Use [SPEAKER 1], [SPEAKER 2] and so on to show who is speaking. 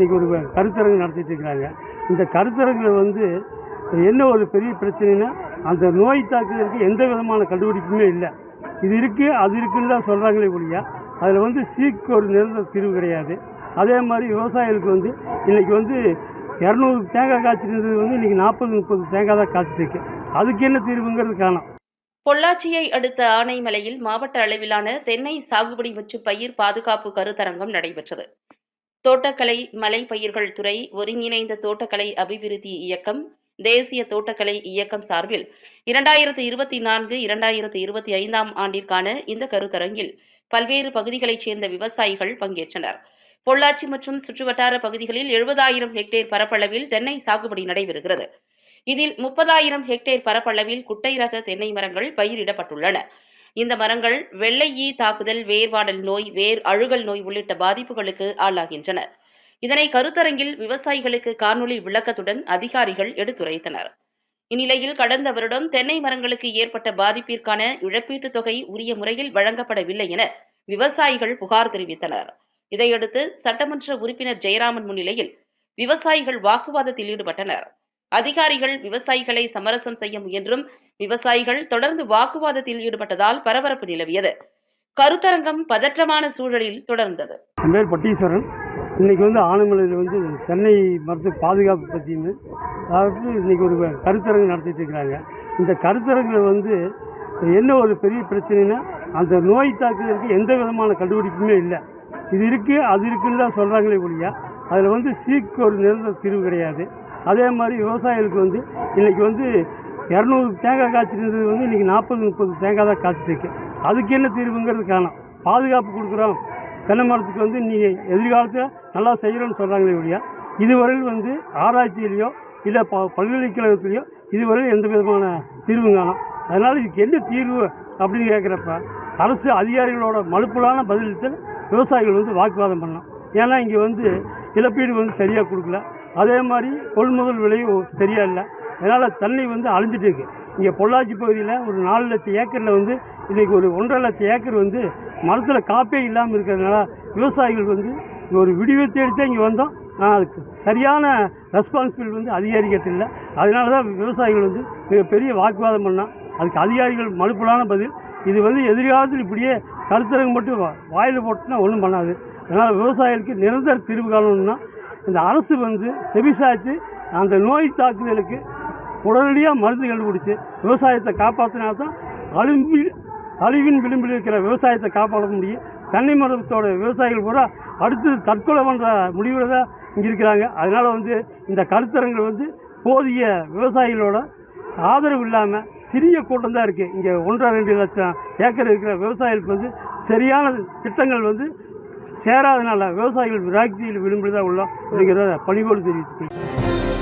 [SPEAKER 1] இன்றைக்கி ஒரு கருத்தரங்கு நடத்திட்டு இருக்கிறாங்க. இந்த கருத்தரங்கில் வந்து என்ன ஒரு பெரிய பிரச்சனைனா அந்த நோய் தாக்குதலுக்கு எந்த விதமான கண்டுபிடிப்புமே இல்லை. இது இருக்குது அது இருக்குன்னு தான் சொல்கிறாங்களே ஒழிய அதில் வந்து சீக்கு ஒரு நிரந்தர தீர்வு கிடையாது. அதே மாதிரி விவசாயிகளுக்கு வந்து இன்றைக்கி வந்து இரநூறு தேங்காய் காய்ச்சிருந்தது வந்து இன்றைக்கி நாற்பது முப்பது தேங்காய் தான் காய்ச்சிட்டு அதுக்கு என்ன தீர்வுங்கிறது காணும்.
[SPEAKER 2] பொள்ளாச்சியை அடுத்த ஆனைமலையில் மாவட்ட அளவிலான தென்னை சாகுபடி மற்றும் பயிர் பாதுகாப்பு கருத்தரங்கம் நடைபெற்றது. தோட்டக்கலை மலை பயிர்கள் துறை ஒருங்கிணைந்த தோட்டக்கலை அபிவிருத்தி இயக்கம் தேசிய தோட்டக்கலை இயக்கம் சார்பில் இரண்டாயிரத்து இருபத்தி நான்கு இரண்டாயிரத்து இருபத்தி ஐந்தாம் ஆண்டிற்கான இந்த கருத்தரங்கில் பல்வேறு பகுதிகளைச் சேர்ந்த விவசாயிகள் பங்கேற்றனர். பொள்ளாச்சி மற்றும் சுற்றுவட்டார பகுதிகளில் எழுபதாயிரம் ஹெக்டேர் பரப்பளவில் தென்னை சாகுபடி நடைபெறுகிறது. இதில் முப்பதாயிரம் ஹெக்டேர் பரப்பளவில் குட்டை ரக தென்னை மரங்கள் பயிரிடப்பட்டுள்ளன. இந்த மரங்கள் வெள்ளை ஈ தாக்குதல் வேர்வாடல் நோய் வேர் அழுகல் நோய் உள்ளிட்ட பாதிப்புகளுக்கு ஆளாகின்றன. இதனை கருத்தரங்கில் விவசாயிகளுக்கு காணொலி விளக்கத்துடன் அதிகாரிகள் எடுத்துரைத்தனர். இந்நிலையில் கடந்த வருடம் தென்னை மரங்களுக்கு ஏற்பட்ட பாதிப்பிற்கான இழப்பீட்டுத் தொகை உரிய முறையில் வழங்கப்படவில்லை என விவசாயிகள் புகார் தெரிவித்தனர். இதையடுத்து சட்டமன்ற உறுப்பினர் ஜெயராமன் முன்னிலையில் விவசாயிகள் வாக்குவாதத்தில் ஈடுபட்டனர். அதிகாரிகள் விவசாயிகளை சமரசம் செய்ய முயன்றும் விவசாயிகள் தொடர்ந்து வாக்குவாதத்தில் ஈடுபட்டதால் பரபரப்பு நிலவியது. கருத்தரங்கம் பதற்றமான சூழலில் தொடர்ந்தது.
[SPEAKER 1] என் பேர் பட்டீஸ்வரன் இன்னைக்கு வந்து ஆனமலையில் வந்து சென்னை மருத்துவ பாதுகாப்பு பற்றின்னு அதாவது இன்னைக்கு ஒரு கருத்தரங்கு நடத்திட்டு இருக்கிறாங்க. இந்த கருத்தரங்கில் வந்து என்ன ஒரு பெரிய பிரச்சனைனா அந்த நோய் தாக்குதலுக்கு எந்த விதமான கண்டுபிடிப்புமே இல்லை. இது இருக்குது அது இருக்குன்னு தான் சொல்கிறாங்களே ஒழிய அதில் வந்து சீக்கு ஒரு நிரந்தர தீர்வு கிடையாது. அதே மாதிரி விவசாயிகளுக்கு வந்து இன்றைக்கி வந்து இரநூறு தேங்காய் காய்ச்சிருந்தது வந்து இன்றைக்கி நாற்பது முப்பது தேங்காய் தான் காய்ச்சிட்டு அதுக்கு என்ன தீர்வுங்கிறது காணும். பாதுகாப்பு கொடுக்குறோம். தென்னை மரத்துக்கு வந்து நீங்கள் எதிர்காலத்தில் நல்லா செய்கிறோன்னு சொல்கிறாங்களே ஒழிய இதுவரையில் வந்து ஆராய்ச்சியிலையோ இல்லை ப பல்கலைக்கழகத்திலையோ இதுவரையில் எந்த விதமான தீர்வும் காணும். அதனால் இதுக்கு என்ன தீர்வு அப்படின்னு கேட்குறப்ப அரசு அதிகாரிகளோட மலுப்பலான பதிலளித்து விவசாயிகள் வந்து வாக்குவாதம் பண்ணலாம் ஏன்னா இங்கே வந்து இழப்பீடு வந்து சரியாக கொடுக்கல. அதே மாதிரி கொள்முதல் விலையும் சரியாக இல்லை அதனால் தண்ணி வந்து அழிஞ்சிட்டு இருக்கு. இங்கே பொள்ளாச்சி பகுதியில் ஒரு நாலு லட்சம் ஏக்கரில் வந்து இன்றைக்கி ஒரு ஒன்றரை லட்சம் ஏக்கர் வந்து மரத்தில் காப்பே இல்லாமல் இருக்கிறதுனால விவசாயிகள் வந்து ஒரு விடிவை தேடித்தான் இங்கே வந்தோம். ஆனால் அதுக்கு சரியான ரெஸ்பான்சிபிள் வந்து அதிகாரிகிட்ட இல்லை. அதனால தான் விவசாயிகள் வந்து மிகப்பெரிய வாக்குவாதம் பண்ணால் அதுக்கு அதிகாரிகள் மலுப்பலான பதில் இது வந்து எதிர்காலத்தில் இப்படியே கருத்தரங்கு மட்டும் வா- போட்டுனா ஒன்றும் பண்ணாது. அதனால் விவசாயிகளுக்கு நிரந்தர தீர்வு காணணும்னா இந்த அரசு வந்து செவிசாய்ச்சி அந்த நோய் தாக்குதலுக்கு உடனடியாக மருந்து கண்டுபிடிச்சி விவசாயத்தை காப்பாற்றினா தான் அழிம்பி அழிவின் விளிம்பில் இருக்கிற விவசாயத்தை காப்பாற்ற முடியும். தென்னை மரத்தோட விவசாயிகள் பூரா அடுத்து தற்கொலை பண்ணுற முடிவில் தான் இங்கே இருக்கிறாங்க. அதனால் வந்து இந்த கருத்தரங்கள் வந்து போதிய விவசாயிகளோட ஆதரவு இல்லாமல் சிறிய கூட்டம் தான் இருக்குது இங்கே ஒன்றரை ரெண்டு லட்சம் ஏக்கர் இருக்கிற விவசாயிகளுக்கு வந்து சரியான திட்டங்கள் வந்து சேராதனால விவசாயிகள் விராக்தியில் விளிம்பில் உள்ள உள்ளோம். அப்படிங்கிறத பணிவோடு தெரிவித்துக்கிறேன்